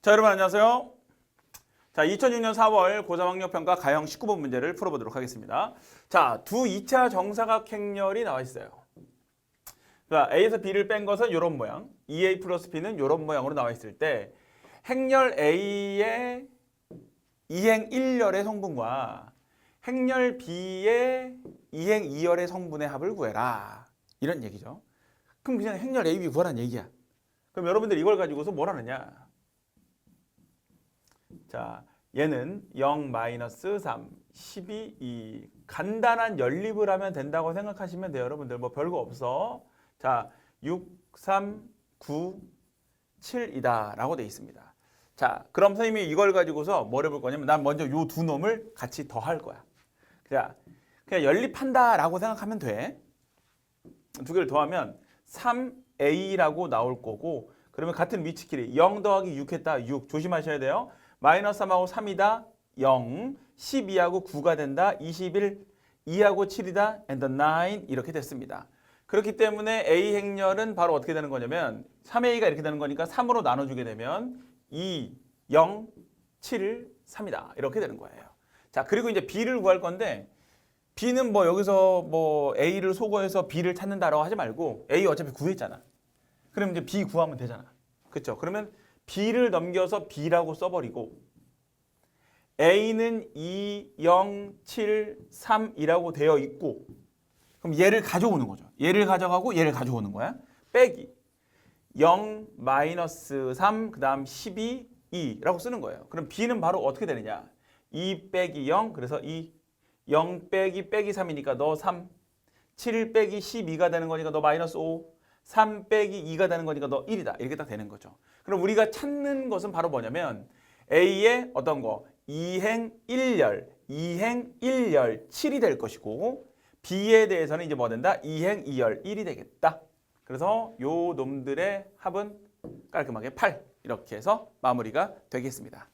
자, 여러분 안녕하세요. 자, 2006년 4월 고3학력평가 가형 19번 문제를 풀어보도록 하겠습니다. 자, 두 2차 정사각 행렬이 나와 있어요. 자, A에서 B를 뺀 것은 이런 모양, 2A 플러스 B는 이런 모양으로 나와 있을 때 행렬 A의 이행 1열의 성분과 행렬 B의 이행 2열의 성분의 합을 구해라. 이런 얘기죠. 그럼 그냥 행렬 A, B 구하라는 얘기야. 그럼 여러분들 이걸 가지고서 뭘 하느냐? 자, 얘는 0 마이너스 3, 12, 2 간단한 연립을 하면 된다고 생각하시면 돼요. 여러분들 뭐 별거 없어. 자, 6, 3, 9, 7이다 라고 돼 있습니다. 자, 그럼 선생님이 이걸 가지고서 뭘 해볼 거냐면 난 먼저 요 두 놈을 같이 더 할 거야. 자, 그냥 연립한다 라고 생각하면 돼. 두 개를 더하면 3a라고 나올 거고 그러면 같은 위치끼리 0 더하기 6 했다 6 조심하셔야 돼요. 마이너스 3하고 3이다 0 12하고 9가 된다 21 2하고 7이다 and 9 이렇게 됐습니다. 그렇기 때문에 a 행렬은 바로 어떻게 되는 거냐면 3a가 이렇게 되는 거니까 3으로 나눠주게 되면 2 0 7 3이다 이렇게 되는 거예요. 자 그리고 이제 b를 구할 건데 B는 뭐 여기서 뭐 A를 소거해서 B를 찾는다라고 하지 말고 A 어차피 구했잖아. 그럼 이제 B 구하면 되잖아. 그렇죠? 그러면 B를 넘겨서 B라고 써버리고 A는 2, 0, 7, 3이라고 되어 있고 그럼 얘를 가져오는 거죠. 얘를 가져가고 얘를 가져오는 거야. 빼기 0, 마이너스 3, 그 다음 12, 2라고 쓰는 거예요. 그럼 B는 바로 어떻게 되느냐. 2 빼기 0, 그래서 2 0 빼기 빼기 3이니까 너 3. 7 빼기 12가 되는 거니까 너 마이너스 5. 3 빼기 2가 되는 거니까 너 1이다. 이렇게 딱 되는 거죠. 그럼 우리가 찾는 것은 바로 뭐냐면 A의 어떤 거? 2행 1열, 2행 1열 7이 될 것이고 B에 대해서는 이제 뭐 된다? 2행 2열 1이 되겠다. 그래서 요 놈들의 합은 깔끔하게 8 이렇게 해서 마무리가 되겠습니다.